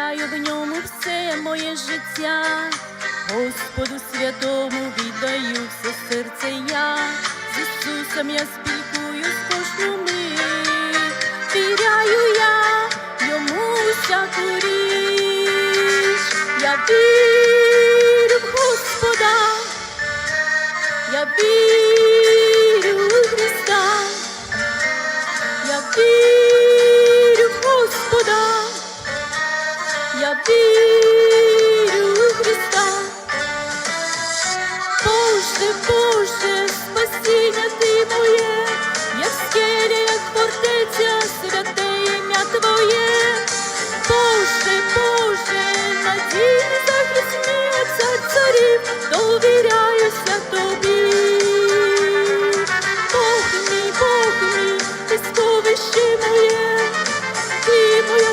довіряю в ньому все моє життя, Господу святому віддаю все серце я, з Ісусом я спілкуюсь кожну мить, віряю я йому всяку річ, я вірю в Господа, я вірю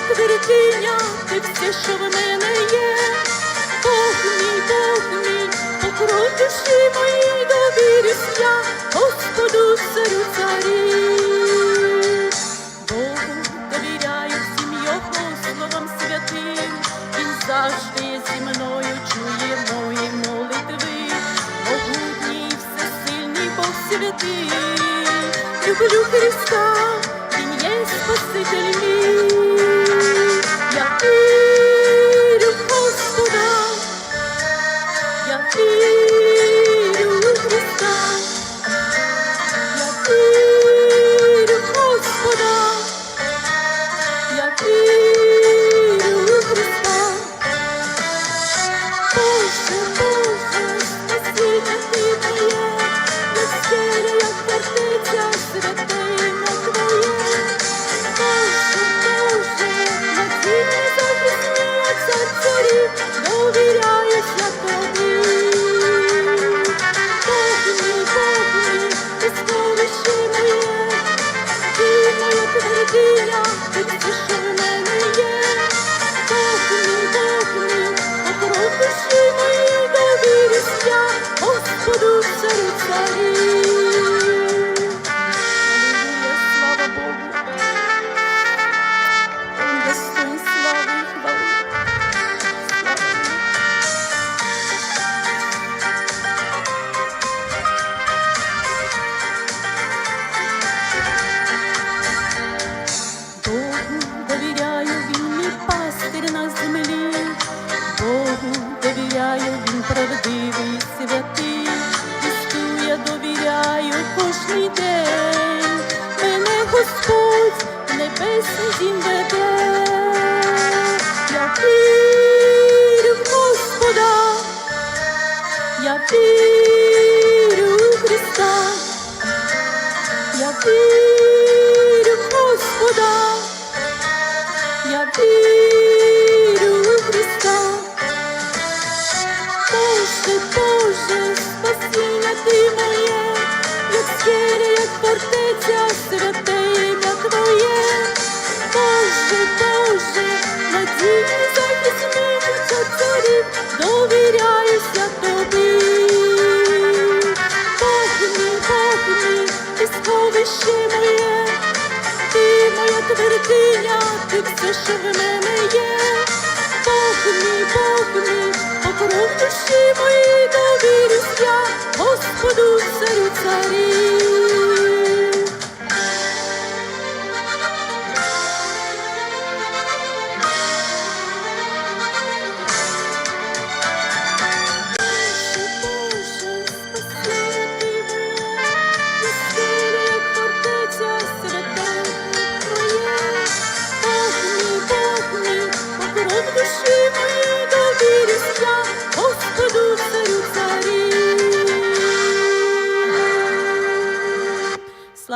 твердиня, ти все, що в мене є. Бог мій, Бог мій, покров душі моїй довірюсь я, Господу царю царів. Богу довіряю всім його словам святим, він завжди зі мною, чує мої молитви, могутній, всесильний Бог святий, люблю Христа, він є Спаситель мій. Я кожний мене Господь в небесний дім веде, я вірю в Господа, я вірю в Христа. Я вірю фортеця, святе ім'я Твоє. Боже, Боже, надійний захист цар царів, довіряюся Тобі. Бог мій, Бог мій, ти сховище моє, ти моя твердиня, ти все, що в мене є. Бог мій, Бог мій, покров душі моїй довірюсь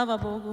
царів. Слава Богу.